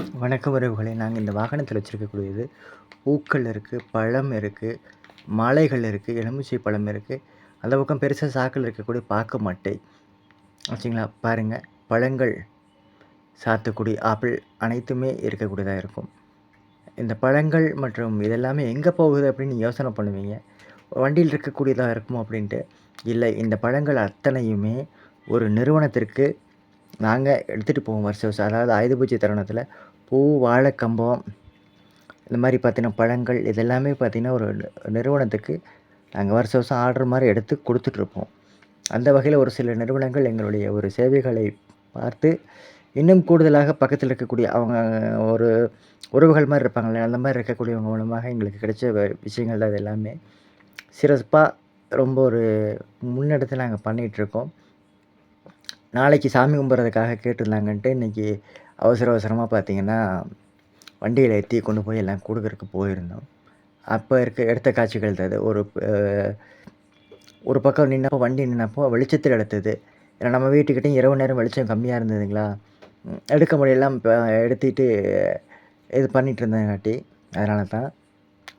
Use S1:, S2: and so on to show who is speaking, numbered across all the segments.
S1: வணக்கம் உறவுகளை. நாங்கள் இந்த வாகனத்தில் வச்சுருக்கக்கூடியது பூக்கள் இருக்குது பழம் இருக்குது மாலைகள் இருக்குது எலுமிச்சை பழம் இருக்குது அந்த பக்கம் பெருசாக சாக்கில் இருக்கக்கூடிய பாக்கு மட்டை. வச்சிங்களா பாருங்கள் பழங்கள் சாத்துக்குடி ஆப்பிள் அனைத்துமே இருக்கக்கூடியதாக இருக்கும். இந்த பழங்கள் மற்றும் இதெல்லாமே எங்கே போகுது அப்படின்னு யோசனை பண்ணுவீங்க. வண்டியில் இருக்கக்கூடியதாக இருக்குமோ அப்படின்ட்டு? இல்லை இந்த பழங்கள் அத்தனையுமே ஒரு நிறுவனத்திற்கு நாங்கள் எடுத்துகிட்டு போவோம் வருஷம் வருஷம். அதாவது ஆயுத பூஜை தருணத்தில் பூ வாழைக்கம்பம் இந்த மாதிரி பார்த்தீங்கன்னா பழங்கள் இதெல்லாமே பார்த்திங்கன்னா ஒரு நிறுவனத்துக்கு நாங்கள் வருஷம் வருஷம் ஆர்டர் மாதிரி எடுத்து கொடுத்துட்ருப்போம். அந்த வகையில் ஒரு சில நிறுவனங்கள் எங்களுடைய ஒரு சேவைகளை பார்த்து இன்னும் கூடுதலாக பக்கத்தில் இருக்கக்கூடிய அவங்க ஒரு உறவுகள் மாதிரி இருப்பாங்களே அந்த மாதிரி இருக்கக்கூடியவங்க மூலமாக எங்களுக்கு கிடைச்ச விஷயங்கள் தான் இது எல்லாமே. சிறப்பாக ரொம்ப ஒரு முன்னெடுத்து நாங்கள் பண்ணிகிட்ருக்கோம் நாளைக்கு சாமி கும்பிட்றதுக்காக கேட்டிருந்தாங்கன்ட்டு இன்றைக்கி அவசர அவசரமாக பார்த்தீங்கன்னா வண்டியில் ஏற்றி கொண்டு போய் எல்லாம் கொடுக்குறக்கு போயிருந்தோம். அப்போ இருக்க எடுத்த காட்சிகள் அது. ஒரு ஒரு பக்கம் நின்னப்போ வண்டி நின்னப்போ வெளிச்சத்தில் எடுத்தது. ஏன்னா நம்ம வீட்டுக்கிட்டையும் இரவு நேரம் வெளிச்சம் கம்மியாக இருந்ததுங்களா? எடுக்க முடியலாம் இப்போ எடுத்துகிட்டு இது பண்ணிகிட்டு இருந்தங்காட்டி அதனால தான்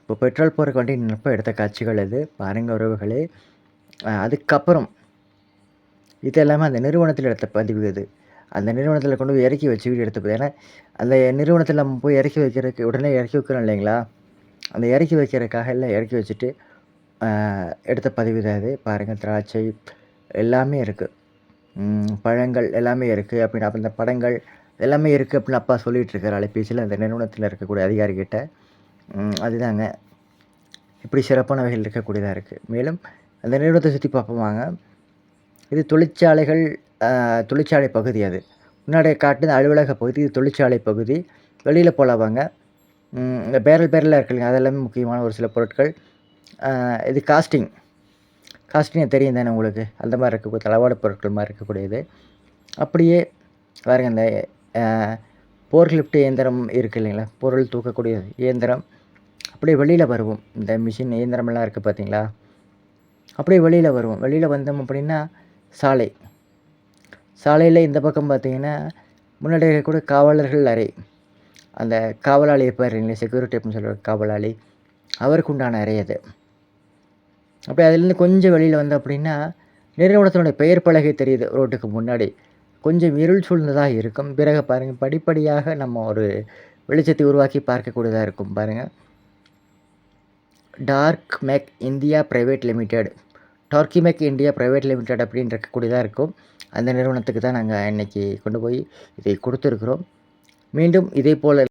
S1: இப்போ பெட்ரோல் போகிறக்கு வண்டி நின்னப்போ எடுத்த காட்சிகள் அது. பாருங்கள் உறவுகளே. அதுக்கப்புறம் இது எல்லாமே அந்த நிறுவனத்தில் எடுத்த பதிவு இது. அந்த நிறுவனத்தில் கொண்டு போய் இறக்கி வச்சு வீடு எடுத்து ஏன்னா அந்த நிறுவனத்தில் நம்ம போய் இறக்கி வைக்கிறதுக்கு உடனே இறக்கி வைக்கிறோம் இல்லைங்களா? அந்த இறக்கி வைக்கிறதுக்காக எல்லாம் இறக்கி வச்சுட்டு எடுத்த பதிவு தான் இது. பாருங்கள் திராட்சை எல்லாமே இருக்குது பழங்கள் எல்லாமே இருக்குது அப்படின்னு அப்போ இந்த படங்கள் எல்லாமே இருக்குது அப்படின்னு அப்பா சொல்லிகிட்டு இருக்கார் அலைபேசியில். அந்த நிறுவனத்தில் இருக்கக்கூடிய அதிகாரிகிட்ட. அதுதாங்க. இப்படி சிறப்பான வகையில் இருக்கக்கூடியதாக இருக்குது மேலும் அந்த நிறுவனத்தை சுற்றி பார்ப்போம் வாங்க. இது தொழிற்சாலைகள் தொழிற்சாலை பகுதி அது. முன்னாடி காட்டுது அலுவலக பகுதி இது தொழிற்சாலை பகுதி. வெளியில் போகலாவாங்க இந்த பேரல் பேரலாக இருக்குல்லைங்க அதெல்லாமே முக்கியமான ஒரு சில பொருட்கள். இது காஸ்டிங். காஸ்டிங் தெரியும் தானே உங்களுக்கு? அந்த மாதிரி இருக்கக்கூடிய தளவாட பொருட்கள் மாதிரி இருக்கக்கூடியது. அப்படியே பாருங்க இந்த போர்லிஃப்ட் இயந்திரம் இருக்குது இல்லைங்களா? பொருள் தூக்கக்கூடிய இயந்திரம். அப்படியே வெளியில் வருவோம். இந்த மிஷின் இயந்திரமெல்லாம் இருக்குது பார்த்தீங்களா? அப்படியே வெளியில் வருவோம். வெளியில் வந்தோம் அப்படின்னா சாலை. சாலையில் இந்த பக்கம் பார்த்தீங்கன்னா முன்னாடி கூட காவலர்கள் அறை. அந்த காவலாளி இருப்பார் செக்யூரிட்டி அப்படின்னு சொல்கிற காவலாளி. அவருக்கு உண்டான அறை அது. அப்படி அதுலேருந்து கொஞ்சம் வெளியில் வந்த அப்படின்னா நிறுவனத்தினுடைய பெயர் பலகை தெரியுது ரோட்டுக்கு முன்னாடி. கொஞ்சம் இருள் சூழ்ந்ததாக இருக்கும். பிறகு பாருங்கள் படிப்படியாக நம்ம ஒரு வெளிச்சத்தை உருவாக்கி பார்க்கக்கூடியதாக இருக்கும். பாருங்கள் dark mac India private limited டார்க்கிமேக் India private limited அப்படின்னு இருக்கக்கூடியதாக இருக்கும். அந்த நிறுவனத்துக்கு தான் நாங்கள் இன்றைக்கி கொண்டு போய் இதை கொடுத்துருக்குறோம். மீண்டும் இதே போல்